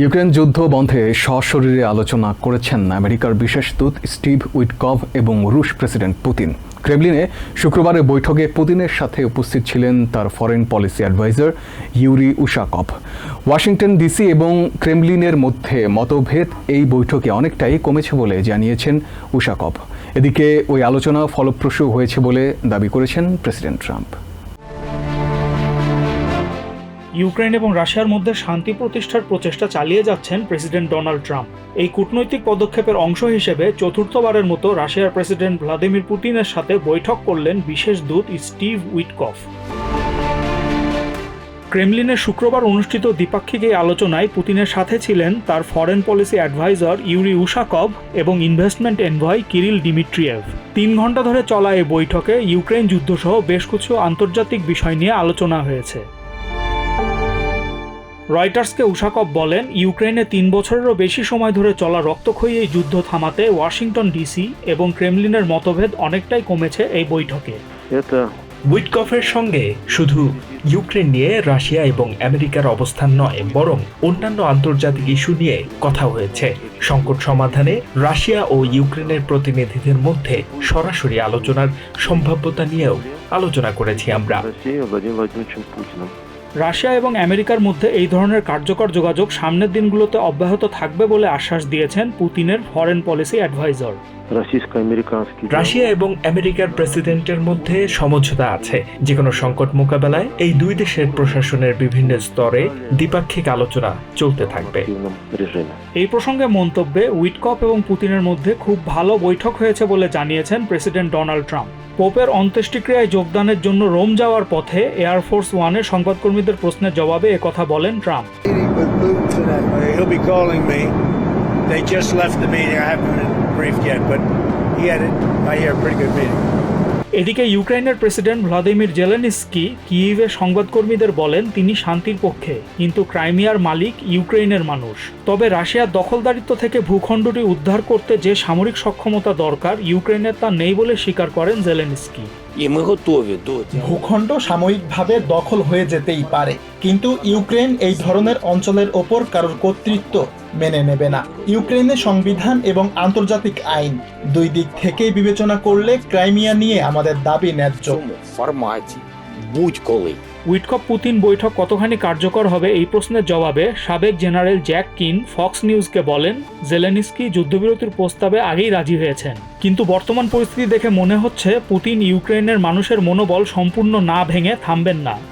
Ukraine যুদ্ধ বন্ধে সশরীরে আলোচনা করেছেন আমেরিকার বিশেষ দূত স্টিভ উইটকভ এবং রুশ প্রেসিডেন্ট পুতিন। ক্রেমলিনে শুক্রবারের বৈঠকে পুতিনের সাথে উপস্থিত ছিলেন তার foreign policy adviser Yuri Ushakov Washington DC এবং ক্রেমলিনের মধ্যে মতভেদ এই বৈঠকে অনেকটাই কমেছে বলে জানিয়েছেন উশাকভ এদিকে ওই আলোচনা ফলপ্রসূ হয়েছে বলে দাবি করেছেন প্রেসিডেন্ট ট্রাম্প। ইউক্রেন এবং রাশিয়ার মধ্যে শান্তি প্রতিষ্ঠার প্রচেষ্টা চালিয়ে যাচ্ছেন প্রেসিডেন্ট ডোনাল্ড ট্রাম্প। এই কূটনৈতিক পদক্ষেপের অংশ হিসেবে চতুর্থবারের মতো রাশিয়ার প্রেসিডেন্ট ভ্লাদিমির পুতিনের সাথে বৈঠক করলেন বিশেষ দূত স্টিভ উইটকফ। ক্রেমলিনে শুক্রবার অনুষ্ঠিত দ্বিপাক্ষিক এই আলোচনায় পুতিনের সাথে ছিলেন তার foreign policy adviser Yuri Ushakov এবং ইনভেস্টমেন্ট এনভয় কিরিল ডিমিট্রিয়েভ। তিন ঘণ্টা ধরে চলা এই বৈঠকে ইউক্রেন যুদ্ধসহ বেশ কিছু আন্তর্জাতিক বিষয় নিয়ে আলোচনা হয়েছে। রয়টার্সকে উশাকপ বলেন ইউক্রেনে তিন বছরেরও বেশি সময় ধরে চলা রক্তক্ষয়ী এই যুদ্ধ থামাতে ওয়াশিংটন ডিসি এবং ক্রেমলিনের মতভেদ অনেকটাই কমেছে এই বৈঠকে। উইটকফের সঙ্গে শুধু ইউক্রেন নিয়ে রাশিয়া এবং আমেরিকার অবস্থান নয় বরং অন্যান্য আন্তর্জাতিক ইস্যু নিয়ে কথা হয়েছে। সংকট সমাধানে রাশিয়া ও ইউক্রেনের প্রতিনিধিদের মধ্যে সরাসরি আলোচনার সম্ভাব্যতা নিয়েও আলোচনা করেছি আমরা। রাশিয়া এবং আমেরিকার মধ্যে এই ধরনের কার্যকর যোগাযোগ সামনের দিনগুলোতে অব্যাহত থাকবে বলে আশ্বাস দিয়েছেন পুতিনের ফরেন পলিসি অ্যাডভাইজার। রাশিয়া এবং আমেরিকার প্রেসিডেন্টের মধ্যে সমঝোতা আছে। যে কোনো সংকট মোকাবেলায় এই দুই দেশের প্রশাসনের বিভিন্ন স্তরে দ্বিপাক্ষিক আলোচনা চলতে থাকবে। এই প্রসঙ্গে মন্তব্যে উইটকপ এবং পুতিনের মধ্যে খুব ভালো বৈঠক হয়েছে বলে জানিয়েছেন প্রেসিডেন্ট ডোনাল্ড ট্রাম্প। পোপের অন্ত্যেষ্টিক্রিয়ায় যোগদানের জন্য রোম যাওয়ার পথে এয়ারফোর্স ওয়ানের সংবাদকর্মীদের প্রশ্নের জবাবে একথা বলেন Trump. They just left the meeting. I haven't been briefed yet, but he had, I hear, a pretty good meeting. এদিকে ইউক্রেনের প্রেসিডেন্ট ভ্লাদিমির জেলেনস্কি কিইভে সংবাদকর্মীদের বলেন তিনি শান্তির পক্ষে কিন্তু ক্রাইমিয়ার মালিক ইউক্রেনের মানুষ। তবে রাশিয়ার দখলদারিত্ব থেকে ভূখণ্ডটি উদ্ধার করতে যে সামরিক সক্ষমতা দরকার ইউক্রেনের তা নেই বলে স্বীকার করেন জেলেনস্কি। ভূখণ্ড সাময়িকভাবে দখল হয়ে যেতেই পারে কিন্তু ইউক্রেন এই ধরনের অঞ্চলের ওপর কারোর কর্তৃত্ব মেনে নেবে না। ইউক্রেনের সংবিধান এবং আন্তর্জাতিক আইন দুই দিক থেকেই বিবেচনা করলে ক্রাইমিয়া নিয়ে আমাদের দাবি ন্যায্য। উইটকপ পুতিন বৈঠক কতখানি কার্যকর হবে এই প্রশ্নের জবাবে সাবেক জেনারেল জ্যাক কিন ফক্স নিউজকে বলেন, জেলেনিস্কি যুদ্ধবিরতির প্রস্তাবে আগেই রাজি হয়েছেন। কিন্তু বর্তমান পরিস্থিতি দেখে মনে হচ্ছে পুতিন ইউক্রেনের মানুষের মনোবল সম্পূর্ণ না ভেঙে থামবেন না।